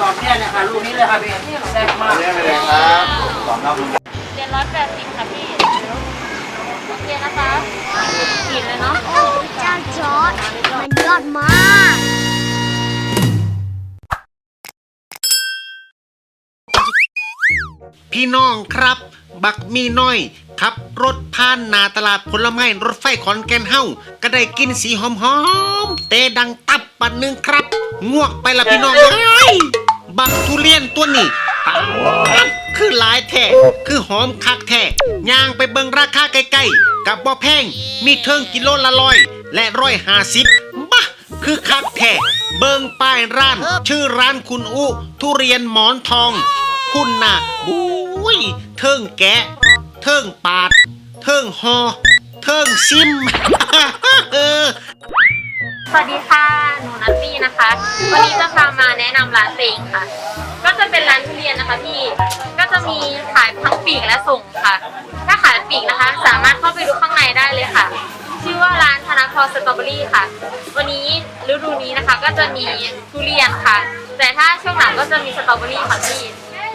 ดอกเนี่ยเนี่ยค่ะลูกนี้เลยค่ะพี่แซ่บมากเรียกไปเลยครับสองรอบเจ็ดร้อยแปดสิบค่ะพี่โอเคนะคะกินเลยเนาะโอ้เจ้าจอร์ดมันยอดมากพี่น้องครับ บักมีน้อยขับรถผ่านหนาตลาดผลไม้รถไฟขอนแก่นเฮาก็ได้กินสีหอมๆเตดังตับปันหนึ่งครับ งวกไปละพี่น้องเอ้ย บักทุเรียนตัวนี้ปาดคือหลายแท้คือหอมคักแท้ย่างไปเบิงราคาใกล้ๆกับบ่แพงมีเทิงกิโลละร้อยและร้อยห้าสิบบ้าคือคักแท้เบิงป้ายร้าน ชื่อร้านคุณอุทุเรียนหมอนทอง คุณน่ะบุ้ยเทิงแกะ เทิงปาด เทิงหอ เทิงซิม เออ สวัสดีค่ะ หนูนัตตี้นะคะ วันนี้จะพามาแนะนำร้านเตงค่ะ ก็จะเป็นร้านทุเรียนนะคะพี่ ก็จะมีขายทั้งปีกและส่งค่ะ ถ้าขายปีกนะคะ สามารถเข้าไปดูข้างในได้เลยค่ะ ชื่อว่าร้านธนาพรสตรอเบอรี่ค่ะ วันนี้ฤดูนี้นะคะก็จะมีทุเรียนค่ะ แต่ถ้าช่วงหลังก็จะมีสตรอเบอรี่ค่ะพี่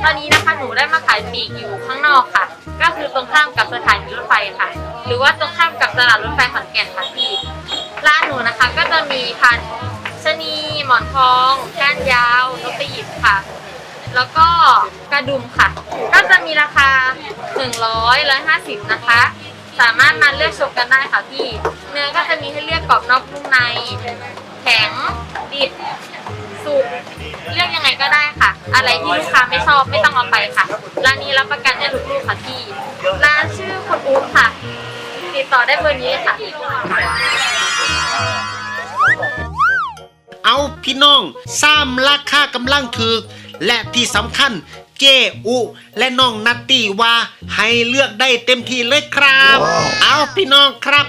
ตอนนี้นะคะหนูได้มาขายปีกอยู่ข้างนอกค่ะ ก็คือตรงข้ามกับสถานีรถไฟค่ะ หรือว่าตรงข้ามกับตลาดรถไฟขอนแก่นค่ะ จะมีพันธุ์ชะนีหมอนทองก้านยาวนกตะหยิบค่ะ แล้วก็กระดุมค่ะ ก็จะมีราคา 100 150 นะคะ สามารถมาเลือกชมกันได้ค่ะพี่ เนื้อก็จะมีให้เลือกกรอบนอกนุ่มใน แข็งดิบสุกเลือกยังไงก็ได้ค่ะ อะไรที่ลูกค้าไม่ชอบไม่ต้องเอาไปค่ะ ร้านนี้รับประกันเนื้ทุกลูกค่ะพี่ ร้านชื่อคุณอุ๊บค่ะ ติดต่อได้เบอร์นี้ค่ะ เอาพี่น้องซ้ำราคากำลังถึก และที่สำคัญเจอุและน้องนัตตี้ว่าให้เลือกได้เต็มที่เลยครับ เอาพี่น้องครับ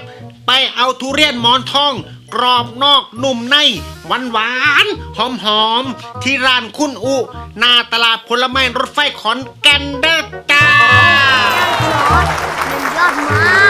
ไปเอาทุเรียนหมอนทอง กรอบนอกนุ่มในหวานหวานหอมหอมๆที่ร้านคุณอุหน้าตลาดผลไม้รถไฟขอนแก่นเด้อจ้าเจ้าจอร์ดมันยอดมาก